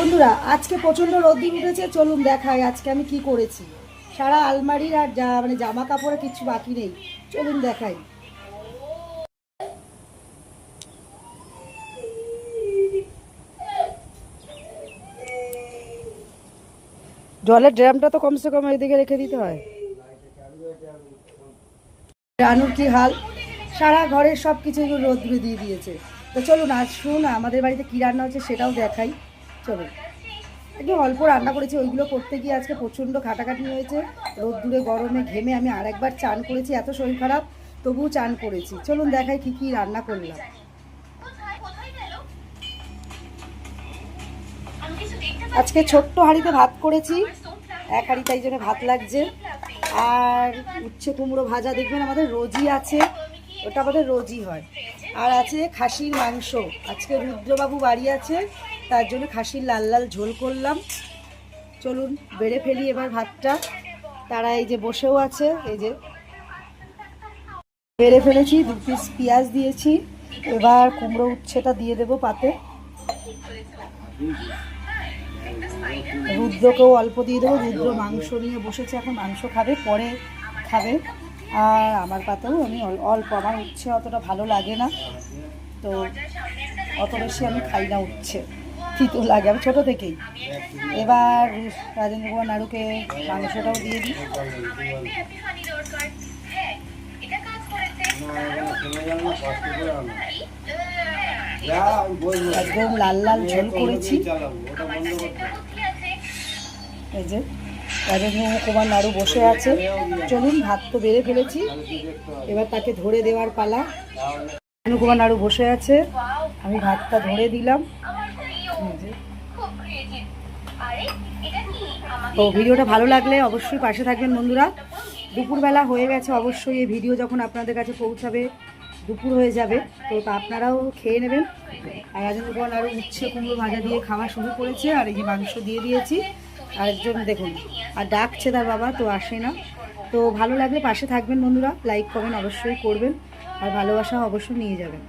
বন্ধুরা, আজকে প্রচণ্ড রোদ্দুর উঠেছে, চলুন দেখাই আজকে আমি কি করেছি। সারা আলমারির আর যা মানে জামা কাপড়ে কিছু বাকি নেই, চলুন দেখাই। জলের ড্রামটা তো কমসে কম এদিকে রেখে দিতে হয়। রানুর কি হাল? সারা ঘরের সব কিছু রোদ্রে দিয়ে দিয়েছে। তো চলুন, আজ শুন, আমাদের বাড়িতে কী রান্না হচ্ছে সেটাও দেখাই। চলুন একদম অল্প রান্না করেছি, ওইগুলো করতে গিয়ে আজকে প্রচণ্ড খাটাখাটি হয়েছে। রোদ্দুরে, গরমে ঘেমে আমি আরেকবার চান করেছি, এত শরীর খারাপ, তবুও চান করেছি। চলুন দেখাই কি কি রান্না করলাম। আজকে ছোট্ট হাঁড়িতে ভাত করেছি, এক হাঁড়ি তাই জন্য ভাত লাগছে। আর উচ্ছে কুমড়ো ভাজা, দেখবেন আমাদের রোজই আছে, ওটা আমাদের রোজই হয়। আর আছে খাসির মাংস, আজকে রুদ্রবাবু বাড়ি আছে তার জন্য খাসির লাল লাল ঝোল করলাম। চলুন, বেড়ে ফেলি এবার ভাতটা। তারা এই যে বসেও আছে, এই যে বেড়ে ফেলেছি, দু পিস পেঁয়াজ দিয়েছি। এবার কুমড়ো উচ্ছেটা দিয়ে দেবো পাতে। রুদ্রকেও অল্প দিয়ে দেবো। রুদ্র মাংস নিয়ে বসেছে এখন, মাংস খাবে, পরে খাবে। আর আমার পাতেও আমি অল- অল্প। আমার উচ্ছে অতটা ভালো লাগে না। তো অত বেশি আমি খাই না উচ্ছে। তিতো লাগে, আমি ছোটো থেকেই। এবার রাজেন্দ্র কুমার নাড়ুকে মাংসটাও দিয়ে দিই। একদম লাল লাল ঝোল করেছি। এই যে রাজেন্দ্র কুমার নাড়ু বসে আছে। চলুন, ভাত তো বেড়ে ফেলেছি। এবার তাকে ধরে দেওয়ার পালা। রাজেন্দ্র কুমার নাড়ু বসে আছে। আমি ভাতটা ধরে দিলাম। তো ভিডিওটা ভালো লাগলে অবশ্যই পাশে থাকবেন বন্ধুরা। দুপুরবেলা হয়ে গেছে অবশ্যই এই ভিডিও যখন আপনাদের কাছে পৌঁছাবে, দুপুর হয়ে যাবে, তো তা আপনারাও খেয়ে নেবেন। আর রাজেন্দ্র কুমার আরও উচ্ছে কুমড়ো ভাজা দিয়ে খাওয়া শুরু করেছে, আর এই যে মাংস দিয়ে দিয়েছি। আরেকজন দেখুন, আর ডাকছে তার বাবা, তো আসে না। তো ভালো লাগলে পাশে থাকবেন বন্ধুরা, লাইক, কমেন্ট অবশ্যই করবেন, আর ভালোবাসা অবশ্যই নিয়ে যাবেন।